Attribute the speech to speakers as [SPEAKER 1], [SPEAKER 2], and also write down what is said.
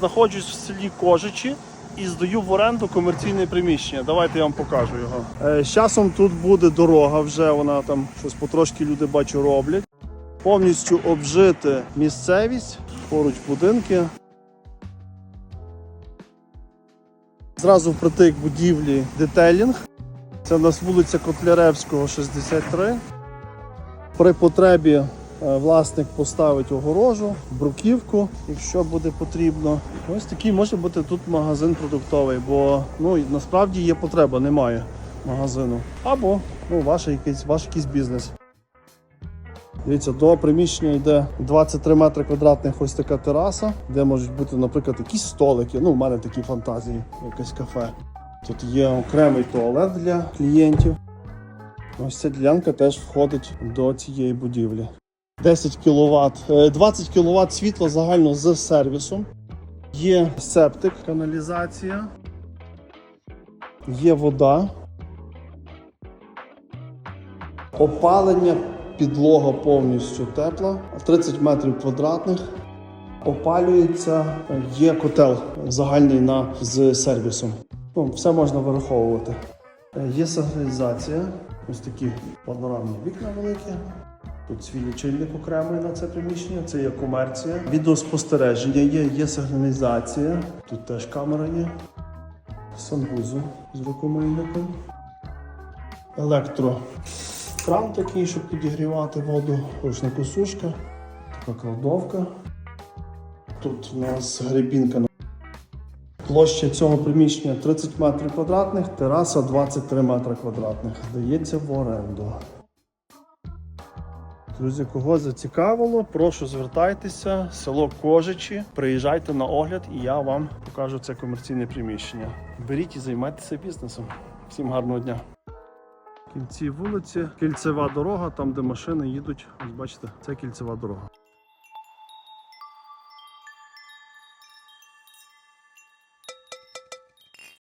[SPEAKER 1] знаходжусь в селі Кожичі і здаю в оренду комерційне приміщення. Давайте я вам покажу його. Е, З часом тут буде дорога, вже вона там щось потрошки люди бачу роблять. Повністю обжити місцевість, поруч будинки. Зразу впритик будівлі детелінг. Це у нас вулиця Котляревського, 63. При потребі власник поставить огорожу, бруківку, якщо буде потрібно. Ось такий може бути тут магазин продуктовий, бо ну, насправді є потреба, немає магазину. Або ну, ваш якийсь, ваш якийсь бізнес. Дивіться, до приміщення йде 23 метри квадратних ось така тераса, де можуть бути, наприклад, якісь столики. Ну, у мене такі фантазії, якесь кафе. Тут є окремий туалет для клієнтів. Ось ця ділянка теж входить до цієї будівлі. 10 кВт, 20 кВт світла загально з сервісом. Є септик, каналізація, є вода. Опалення, підлога повністю тепла, 30 метрів квадратних. Опалюється, є котел загальний на, з сервісом. Ну, все можна вираховувати. Е, Є сигналізація, ось такі панорамні вікна великі. Тут свій лічильник окремий на це приміщення, це є комерція. Відеоспостереження є, є сигналізація. Тут теж камера є. Санвузол з рукомийником. Електро. Кран такий, щоб підігрівати воду, рушникосушка, така кладовка. Тут у нас грибінка. Площа цього приміщення 30 метрів квадратних, тераса 23 метри квадратних. Здається в оренду. Друзі, кого зацікавило, прошу звертайтеся, село Кожичі, приїжджайте на огляд і я вам покажу це комерційне приміщення. Беріть і займайтеся бізнесом. Всім гарного дня! В кінці вулиці кільцева дорога, там де машини їдуть. Ось бачите, це кільцева дорога.